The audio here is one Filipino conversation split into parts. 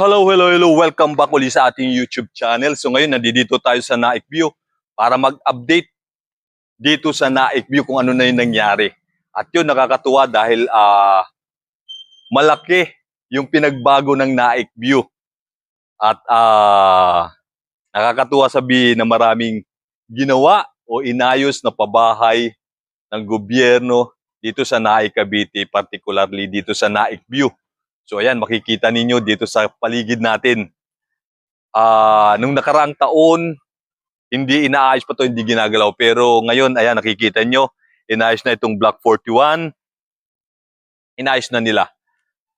Hello, hello, hello. Welcome back ulit sa ating YouTube channel. So ngayon, nandito tayo sa Naik View para mag-update dito sa Naik View kung ano na yung nangyari. At yun, nakakatuwa dahil ah malaki yung pinagbago ng Naik View. At ah nakakatuwa sabihin na maraming ginawa o inayos na pabahay ng gobyerno dito sa Naik Cavite, particularly dito sa Naik View. So ayan, makikita ninyo dito sa paligid natin. Ah, nung nakaraang taon, hindi inaayos pa to, hindi ginagalaw. Pero ngayon, ayan, nakikita nyo, inayos na itong Block 41. Inayos na nila.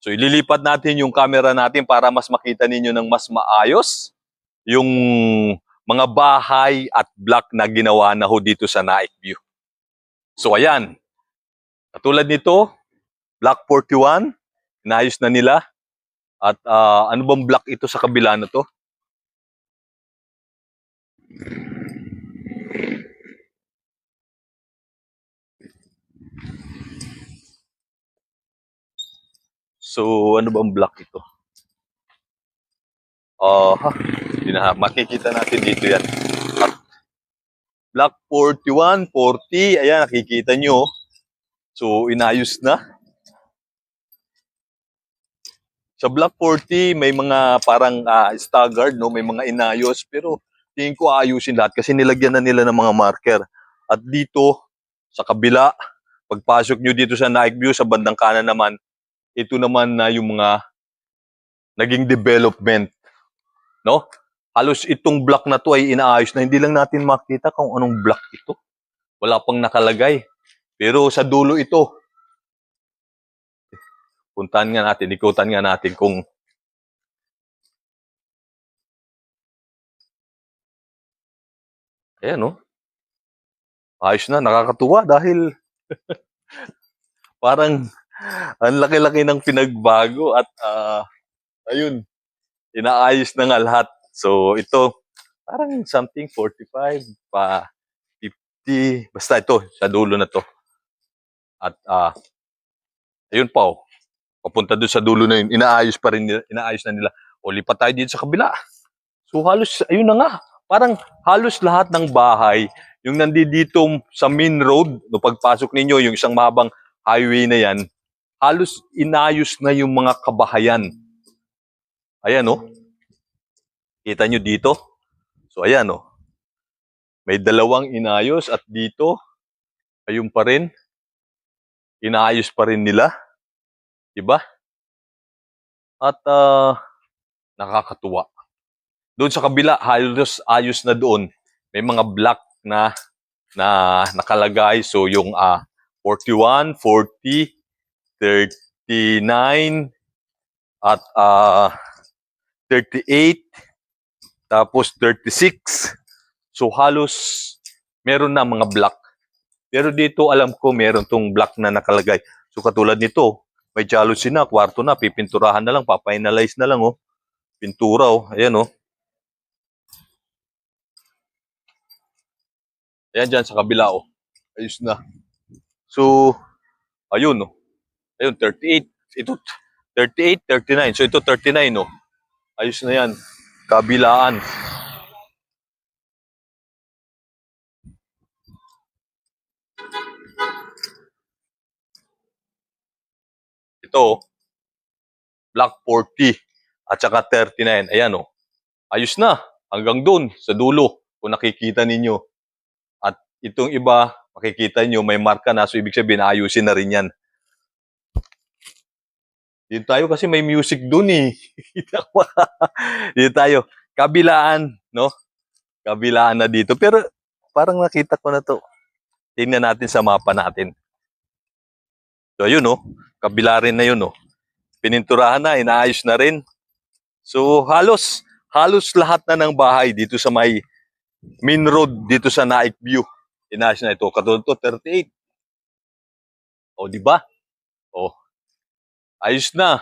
So ililipat natin yung camera natin para mas makita ninyo ng mas maayos yung mga bahay at block na ginawa na ho dito sa Naik View. So ayan, katulad nito, Block 41, inayos na nila. At ah, ano bang block ito sa kabila na to? So, ano bang block ito? Ah, ha, makikita natin dito yan. At block 41, 40, ayan, nakikita nyo. So, inayos na. Sa Block 40, may mga parang ah, staggered, no? may mga inayos, pero tingin ko ayusin lahat kasi nilagyan na nila ng mga marker. At dito, sa kabila, pagpasok nyo dito sa Nike View, sa bandang kanan naman, ito naman na yung mga naging development. No? Halos itong block na to ay inaayos na hindi lang natin makita kung anong block ito. Wala pang nakalagay. Pero sa dulo ito, puntahan nga natin, ikutan nga natin kung Ayan, no? Ayos na, nakakatuwa dahil parang ang laki-laki ng pinagbago at ah, ayun, inaayos na nga lahat. So, ito, parang something 45 pa 50, basta ito, sa dulo na to. At ah, ayun pa, oh, papunta doon sa dulo na yun, inaayos pa rin inaayos na nila. O lipat tayo dito sa kabila. So halos, ayun na nga, parang halos lahat ng bahay, yung nandito sa main road, no pagpasok ninyo, yung isang mahabang highway na yan, halos inayos na yung mga kabahayan. Ayan, oh. Kita nyo dito? So, ayan, oh. May dalawang inayos at dito, ayun pa rin, inaayos pa rin nila. Diba? At ah, nakakatuwa. Doon sa kabila, halos ayos na doon. May mga block na na nakalagay. So yung ah 41, 40, 39 at ah 38 tapos 36. So halos meron na mga block. Pero dito alam ko meron tong block na nakalagay. So katulad nito, may jealousy na, kwarto na, pipinturahan na lang, papainalize na lang, oh. Pintura, oh. Ayan, oh. Ayan dyan sa kabila, oh. Ayos na. So, ayun, oh. Ayun, 38. Ito, 38, 39. So, ito 39, oh. Ayos na yan. Kabilaan. Ito. Block 40 at saka 39. Ayan, oh. Ayos na. Hanggang doon, sa dulo, kung nakikita ninyo. At itong iba, makikita nyo, may marka na. So, ibig sabihin, ayusin na rin yan. Dito tayo kasi may music dun eh. dito tayo. Kabilaan, no? Kabilaan na dito. Pero parang nakita ko na to. Tingnan natin sa mapa natin. So, ayun, no? Kabila rin na yun, no? Pininturahan na, inaayos na rin. So, halos, halos lahat na ng bahay dito sa may main road dito sa Naik View. Inaayos na ito. Katulad to, 38. O, di ba? O, ayos na.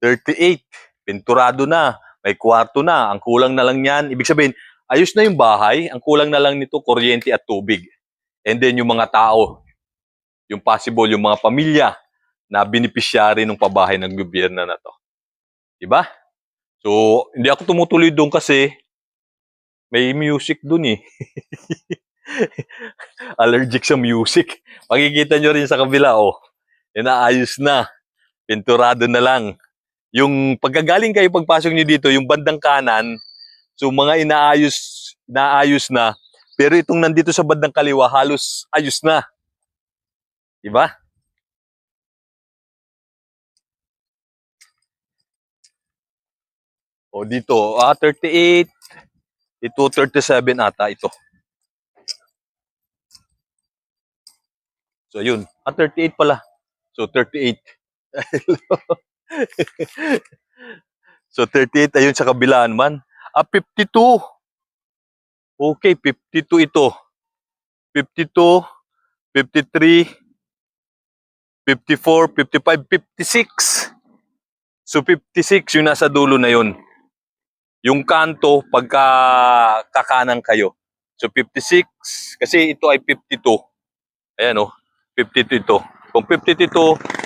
38. Pinturado na. May kwarto na. Ang kulang na lang yan. Ibig sabihin, ayos na yung bahay. Ang kulang na lang nito, kuryente at tubig. And then yung mga tao, yung possible, yung mga pamilya na beneficiary ng pabahay ng gobyerno na to. Diba? So, hindi ako tumutuloy doon kasi may music doon eh. Allergic sa music. Makikita nyo rin sa kabila, oh. Inaayos na. Pinturado na lang. Yung pagkagaling kayo, pagpasok nyo dito, yung bandang kanan, so mga inaayos, inaayos na. Pero itong nandito sa bandang kaliwa, halos ayos na. Diba? O dito, ah, 38. Ito, 37 ata ito. So, yun. Ah, 38 pala. So, 38. so, 38 ayun sa kabila naman. Ah, 52. Okay, 52 ito. 52, 53, 54, 55, 56. So, 56 yung nasa dulo na yun. Yung kanto, pagka kakanan kayo. So, 56, kasi ito ay 52. Ayan o, 52 ito. Kung 52,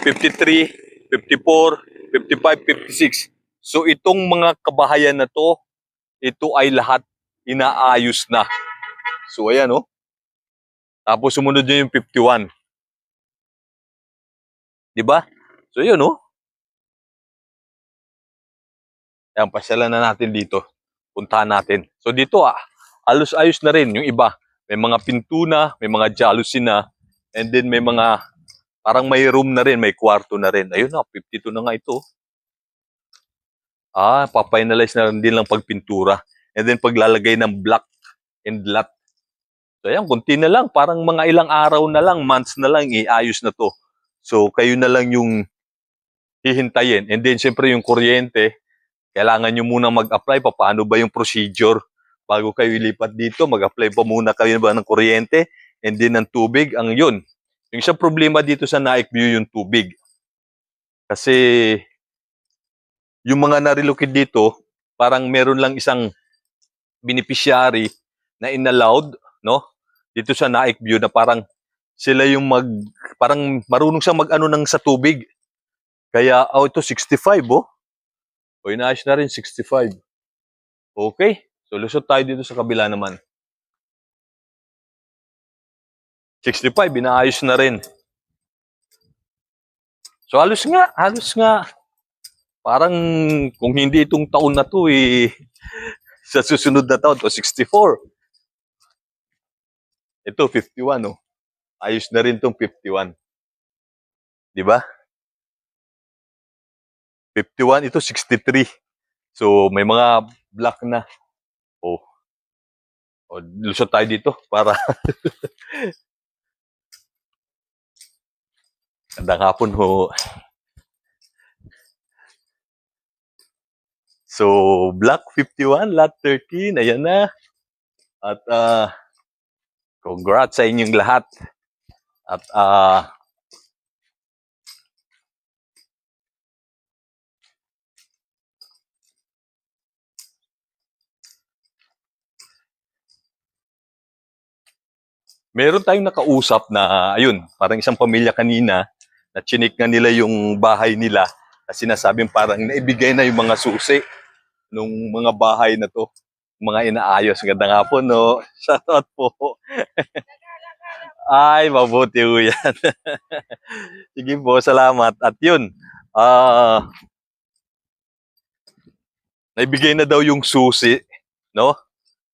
53, 54, 55, 56. So, itong mga kabahayan na to, ito ay lahat inaayos na. So, ayan o. Tapos, sumunod nyo yung 51. Diba? So, yun o. Ayan, pasyalan na natin dito. Puntahan natin. So, dito ah, alos ayos na rin yung iba. May mga pinto na, may mga jalousie na, and then may mga, parang may room na rin, may kwarto na rin. Ayun na, 52 na nga ito. Ah, papainalize na rin din lang pagpintura. And then paglalagay ng black and lat. So ayan, kunti na lang. Parang mga ilang araw na lang, months na lang, iayos na to. So kayo na lang yung hihintayin. And then syempre yung kuryente, kailangan nyo muna mag-apply pa. Paano ba yung procedure? Bago kayo ilipat dito, mag-apply pa muna kayo ba ng kuryente and then ng tubig. Ang yun. Yung isang problema dito sa Naik View yung tubig. Kasi yung mga narilocate dito, parang meron lang isang beneficiary na inallowed, no? Dito sa Naik View na parang sila yung mag, parang marunong siya mag-ano ng sa tubig. Kaya, oh, ito 65, oh. O, inaayos na rin, 65. Okay. So, lusot tayo dito sa kabila naman. 65, inaayos na rin. So, halos nga, halos nga. Parang, kung hindi itong taon na to, eh, sa susunod na taon, to 64. Ito, 51, oh. Ayos na rin tong 51. Di ba? 51, ito 63. So, may mga black na. Oh. O, lusot tayo dito para Gandang hapon ho. So, Black 51, Lot 13, ayan na. At, ah, congrats sa inyong lahat. At, ah, meron tayong nakausap na, ayun, parang isang pamilya kanina, na chinik nga nila yung bahay nila, na sinasabing parang naibigay na yung mga susi nung mga bahay na to, mga inaayos. Ganda nga po, no? Shoutout po. Ay, mabuti po yan. Sige po, salamat. At yun, ah, naibigay na daw yung susi, no?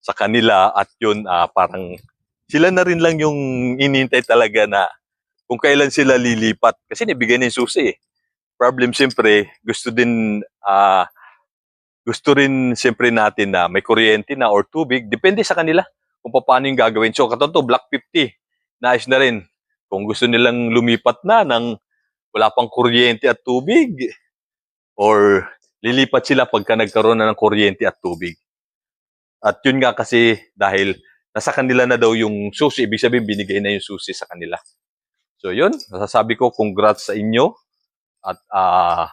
Sa kanila at yun, ah, parang sila na rin lang yung inintay talaga na kung kailan sila lilipat. Kasi nabigay na yung susi eh. Problem siyempre, gusto din, ah, gusto rin siyempre natin na may kuryente na or tubig. Depende sa kanila kung paano yung gagawin. So, katoto, Black 50, naayos na rin. Kung gusto nilang lumipat na ng wala pang kuryente at tubig, or lilipat sila pagka nagkaroon na ng kuryente at tubig. At yun nga kasi dahil nasa kanila na daw yung susi, ibig sabihin binigay na yung susi sa kanila. So yun, nasasabi ko congrats sa inyo at ah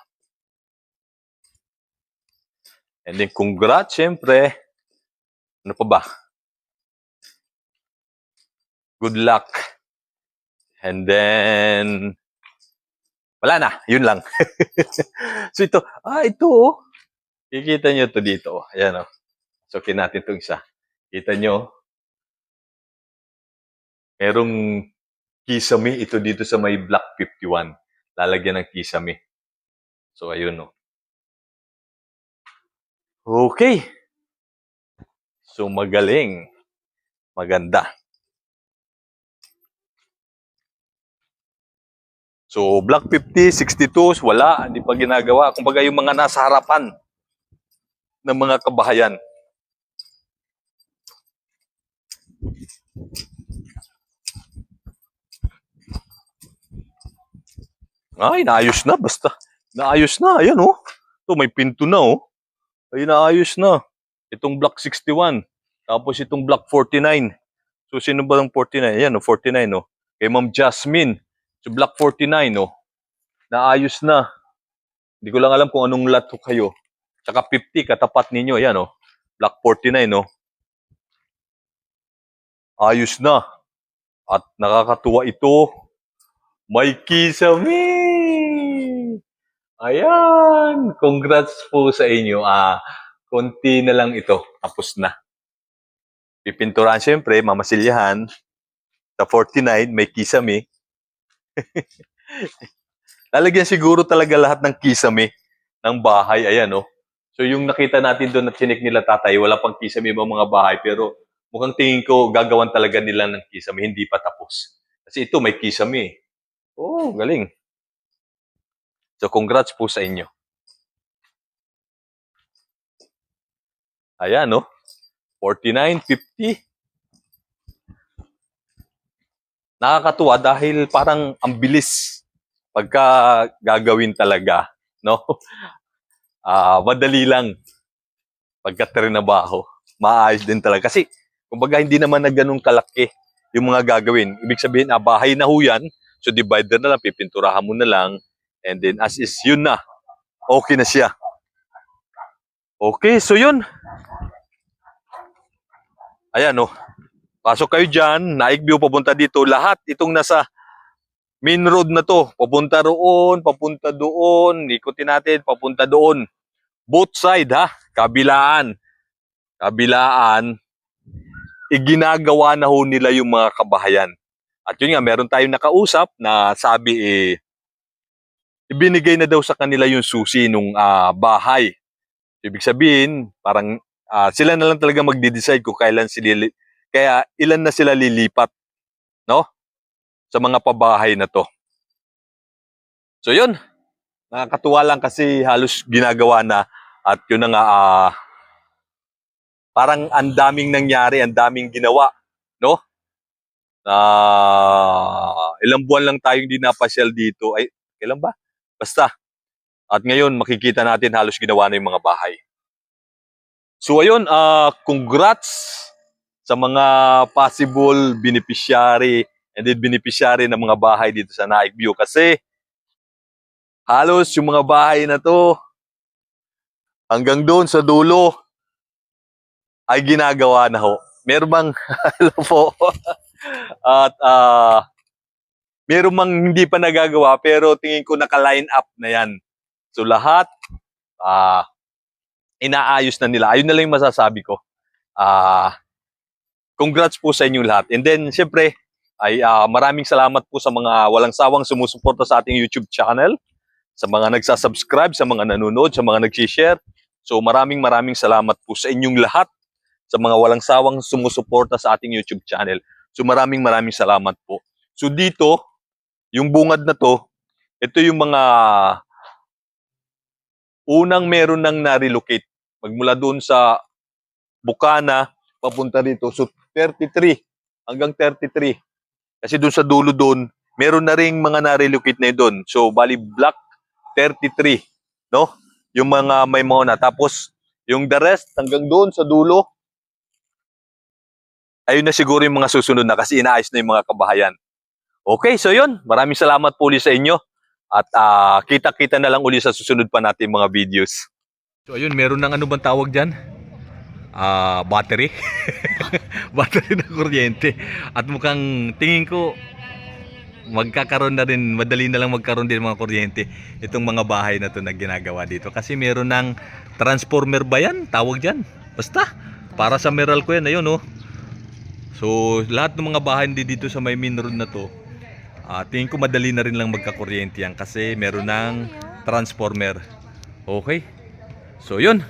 and then congrats syempre. Ano pa ba? Good luck. And then wala na, yun lang. so ito, ah ito oh. Kikita nyo to dito. Ayan o. Sukin natin itong isa. Kita nyo. Merong kisame ito dito sa may block 51. Lalagyan ng kisame. So, ayun o. Okay. So, magaling. Maganda. So, block 50, 62, wala. Hindi pa ginagawa. Kumbaga yung mga nasa harapan ng mga kabahayan. Ay, naayos na. Basta, naayos na. Ayan, oh. Ito, may pinto na, oh. Ay, naayos na. Itong block 61. Tapos itong block 49. So, sino ba ng 49? Ayan, oh, 49, oh. Kay Ma'am Jasmine. So, block 49, oh. Naayos na. Hindi ko lang alam kung anong lot kayo. Tsaka 50, katapat ninyo. Ayan, oh. Block 49, oh. Ayos na. At nakakatuwa ito. May kisame! Ayan! Congrats po sa inyo. Ah, konti na lang ito. Tapos na. Pipinturahan siyempre, mamasilyahan. Sa 49, may kisame. Lalagyan siguro talaga lahat ng kisame ng bahay. Ayan, oh. So yung nakita natin doon at chinik nila tatay, wala pang kisame ibang mga bahay. Pero mukhang tingin ko gagawan talaga nila ng kisame, hindi pa tapos. Kasi ito may kisame. Oh, galing. So congrats po sa inyo. Ayan, no? 49.50. Nakakatuwa dahil parang ang bilis pagka gagawin talaga, no? Ah, madali lang pagka trinabaho. Maayos din talaga. Kasi, kumbaga, hindi naman na ganun kalaki yung mga gagawin. Ibig sabihin, ah, bahay na ho yan. So, divider na lang, pipinturahan mo na lang. And then, as is, yun na. Okay na siya. Okay, so yun. Ayan, oh. Pasok kayo dyan, Naik View papunta dito. Lahat itong nasa main road na to. Papunta roon, papunta doon. Ikutin natin, papunta doon. Both side, ha? Kabilaan. Kabilaan. Iginagawa na ho nila yung mga kabahayan. At yun nga, meron tayong nakausap na sabi eh, ibinigay na daw sa kanila yung susi nung ah, bahay. Ibig sabihin, parang ah, sila na lang talaga magde-decide kung kailan sila, kaya ilan na sila lilipat, no? Sa mga pabahay na to. So yun, nakakatuwa lang kasi halos ginagawa na at yun na nga, ah, parang ang daming nangyari, ang daming ginawa, no? Na ilang buwan lang tayong hindi napasyal dito. Ay, kailan ba? Basta. At ngayon, makikita natin halos ginawa na yung mga bahay. So ayun, ah congrats sa mga possible beneficiary and then beneficiary ng mga bahay dito sa Naik View kasi halos yung mga bahay na to hanggang doon sa dulo ay ginagawa na ho. Meron bang, hello po, at ah meron mang hindi pa nagagawa pero tingin ko naka-line up na yan. So lahat, ah inaayos na nila. Ayun na lang yung masasabi ko. Ah congrats po sa inyong lahat. And then, syempre, ay ah, maraming salamat po sa mga walang sawang sumusuporta sa ating YouTube channel, sa mga nagsasubscribe, sa mga nanonood, sa mga nag-share. So maraming maraming salamat po sa inyong lahat, sa mga walang sawang sumusuporta sa ating YouTube channel. So maraming maraming salamat po. So dito, yung bungad na to, ito yung mga unang meron nang na-relocate. Magmula doon sa Bukana, papunta dito. So 33 hanggang 33. Kasi doon sa dulo doon, meron na ring mga na-relocate na doon. So bali block 33, no? Yung mga may mga na. Tapos yung the rest hanggang doon sa dulo, ayun na siguro yung mga susunod na kasi inaayos na yung mga kabahayan. Okay, so yun. Maraming salamat po ulit sa inyo. At ah, kita-kita na lang uli sa susunod pa natin mga videos. So ayun, meron ng ano bang tawag dyan? Ah, battery. battery na kuryente. At mukhang tingin ko magkakaroon na rin, madali na lang magkaroon din mga kuryente itong mga bahay na to na ginagawa dito. Kasi meron ng transformer ba yan? Tawag dyan. Basta, para sa Meralco yan, ayun oh. So, lahat ng mga bahay di dito sa may main road na to, ah, tingin ko madali na rin lang magkakuryente yan kasi meron ng transformer. Okay? So, yun.